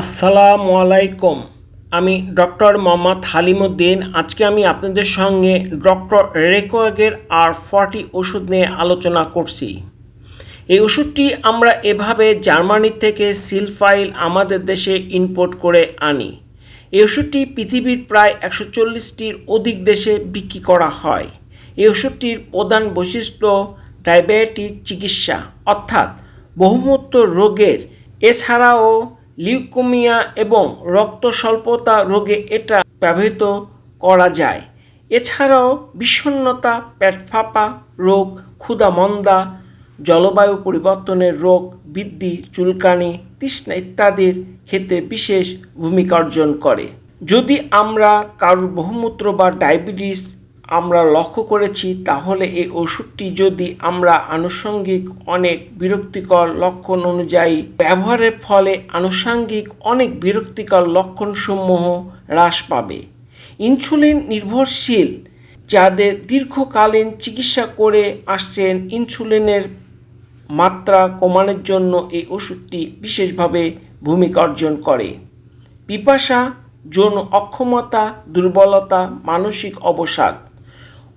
আসসালামু আলাইকুম। আমি ডক্টর মোহাম্মদ হালিমুদ্দিন। আজকে আমি আপনাদের সঙ্গে ডক্টর রেকোয়াগের আর ফর্টি ওষুধ নিয়ে আলোচনা করছি। এই ওষুধটি আমরা এভাবে জার্মানি থেকে সিল ফাইল আমাদের দেশে ইম্পোর্ট করে আনি। এই ওষুধটি পৃথিবীর প্রায় একশো চল্লিশটির অধিক দেশে বিক্রি করা হয়। এই ওষুধটির প্রধান বৈশিষ্ট্য ডায়াবেটিস চিকিৎসা। অর্থাৎ বহুমূত্র রোগের, এছাড়াও লিউকোমিয়া এবং রক্ত স্বল্পতা রোগে এটা ব্যবহৃত করা যায়। এছাড়াও বিষণ্ণতা পেট ফাঁপা রোগ, ক্ষুধামন্দা, জলবায়ু পরিবর্তনের রোগ, বৃদ্ধি, চুলকানি, তৃষ্ণা ইত্যাদির ক্ষেত্রে বিশেষ ভূমিকা অর্জন করে। যদি আমরা কারোর বহুমূত্র বা ডায়াবেটিস আমরা লক্ষ্য করেছি, তাহলে এই ওষুধটি যদি আমরা আনুষঙ্গিক অনেক বিরক্তিকর লক্ষণ অনুযায়ী ব্যবহারের ফলে আনুষঙ্গিক অনেক বিরক্তিকর লক্ষণসমূহ হ্রাস পাবে। ইনসুলিন নির্ভরশীল, যাদের দীর্ঘকালীন চিকিৎসা করে আসছেন, ইনসুলিনের মাত্রা কমানোর জন্য এই ওষুধটি বিশেষভাবে ভূমিকা অর্জন করে। পিপাসা, যৌন অক্ষমতা, দুর্বলতা, মানসিক অবসাদ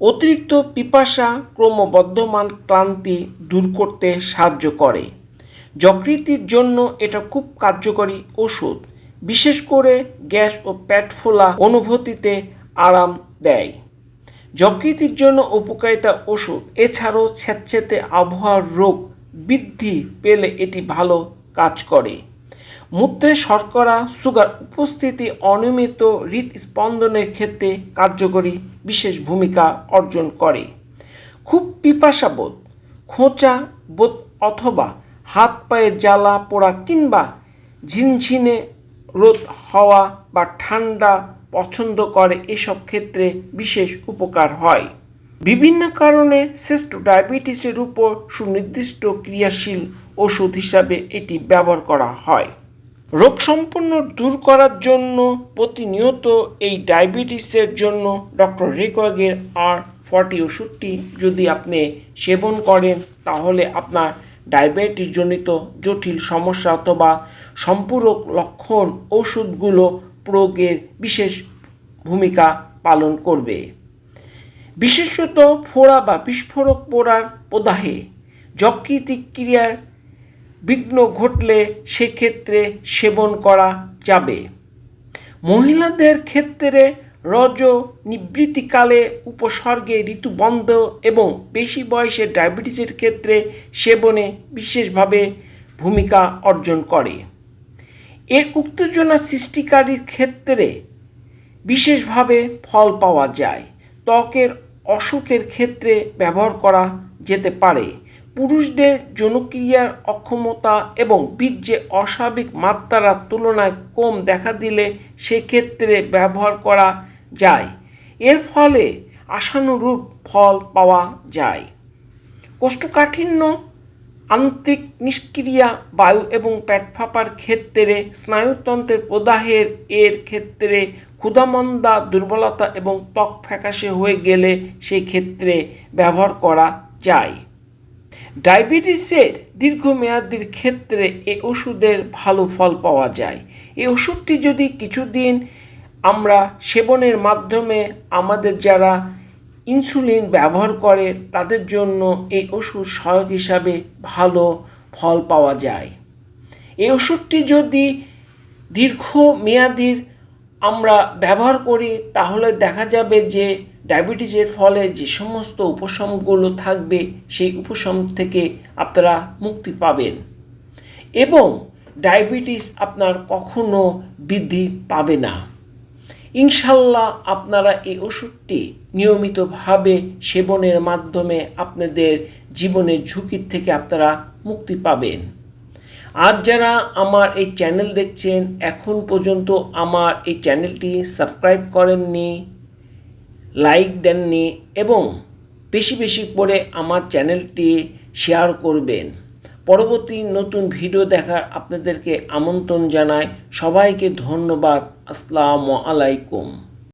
অতিরিক্ত পিপাসা ক্রমবর্ধমান ক্লান্তি দূর করতে সাহায্য করে। যকৃতির জন্য এটা খুব কার্যকরী ওষুধ। বিশেষ করে গ্যাস ও পেট ফোলা অনুভূতিতে আরাম দেয়। যকৃতির জন্য উপকারিতা ওষুধ। এছাড়াও স্যাঁতস্যাঁতে আবহাওয়ার রোগ বৃদ্ধি পেলে এটি ভালো কাজ করে। মূত্রে শর্করা, সুগার উপস্থিতি অনিয়মিত হৃদস্পন্দনের ক্ষেত্রে কার্যকরী বিশেষ ভূমিকা অর্জন করে। খুব পিপাসাবোধ, খোঁচা বোধ অথবা হাত পায়ে জ্বালা পোড়া কিংবা ঝিনঝিনে রোদ হওয়া বা ঠান্ডা পছন্দ করে এসব ক্ষেত্রে বিশেষ উপকার হয়। বিভিন্ন কারণে শ্রেষ্ঠ ডায়াবেটিসের উপর সুনির্দিষ্ট ক্রিয়াশীল ওষুধ হিসাবে এটি ব্যবহার করা হয়। রোগ সম্পূর্ণ দূর করার জন্য প্রতিনিয়ত এই ডায়াবেটিসের জন্য ডক্টর রেকওয়াগের আর ফর্টি ওষুধটি যদি আপনি সেবন করেন, তাহলে আপনার ডায়াবেটিস জনিত জটিল সমস্যা অথবা সম্পূরক লক্ষণ ওষুধগুলো প্রয়োগের বিশেষ ভূমিকা পালন করবে। বিশেষত ফোড়া বা বিস্ফোরক পোড়ার প্রদাহে যকৃতিক ক্রিয়ার বিঘ্ন ঘটলে সেক্ষেত্রে সেবন করা যাবে। মহিলাদের ক্ষেত্রে রজ নিবৃত্তিকালে উপসর্গে ঋতুবন্ধ এবং বেশি বয়সে ডায়াবেটিসের ক্ষেত্রে সেবনে বিশেষভাবে ভূমিকা অর্জন করে। এর উত্তেজনা সৃষ্টিকারীর ক্ষেত্রে বিশেষভাবে ফল পাওয়া যায়। ত্বকের অসুখের ক্ষেত্রে ব্যবহার করা যেতে পারে। পুরুষদের জনক্রিয়ার অক্ষমতা এবং বীর্যে অস্বাভাবিক মাত্রার তুলনায় কম দেখা দিলে সেক্ষেত্রে ব্যবহার করা যায়। এর ফলে আশানুরূপ ফল পাওয়া যায়। কোষ্ঠকাঠিন্য, আন্তরিক নিষ্ক্রিয়া, বায়ু এবং পেট ফাঁপার ক্ষেত্রে স্নায়ুতন্ত্রের প্রদাহের এর ক্ষেত্রে ক্ষুধামন্দা, দুর্বলতা এবং ত্বক ফ্যাকাশে হয়ে গেলে সেই ক্ষেত্রে ব্যবহার করা যায়। ডায়াবেটিসের দীর্ঘমেয়াদির ক্ষেত্রে এই ওষুধের ভালো ফল পাওয়া যায়। এই ওষুধটি যদি কিছুদিন আমরা সেবনের মাধ্যমে আমাদের যারা ইনসুলিন ব্যবহার করে, তাদের জন্য এই ওষুধ সহায়ক হিসাবে ভালো ফল পাওয়া যায়। এই ওষুধটি যদি দীর্ঘ মেয়াদির আমরা ব্যবহার করি, তাহলে দেখা যাবে যে ডায়াবেটিসের ফলে যে সমস্ত উপশমগুলো থাকবে, সেই উপশম থেকে আপনারা মুক্তি পাবেন। এবং ডায়াবেটিস আপনার কখনো বৃদ্ধি পাবে না। ইনশাল্লাহ আপনারা এই ওষুধটি নিয়মিতভাবে সেবনের মাধ্যমে আপনাদের জীবনের ঝুঁকির থেকে আপনারা মুক্তি পাবেন। আর যারা আমার এই চ্যানেল দেখছেন, এখন পর্যন্ত আমার এই চ্যানেলটি সাবস্ক্রাইব করেননি লাইক দেননি এবং বেশি বেশি করে আমার চ্যানেলটি শেয়ার করবেন। পরবর্তী নতুন ভিডিও দেখার আপনাদেরকে আমন্ত্রণ জানায় সবাইকে ধন্যবাদ। আসসালামু আলাইকুম।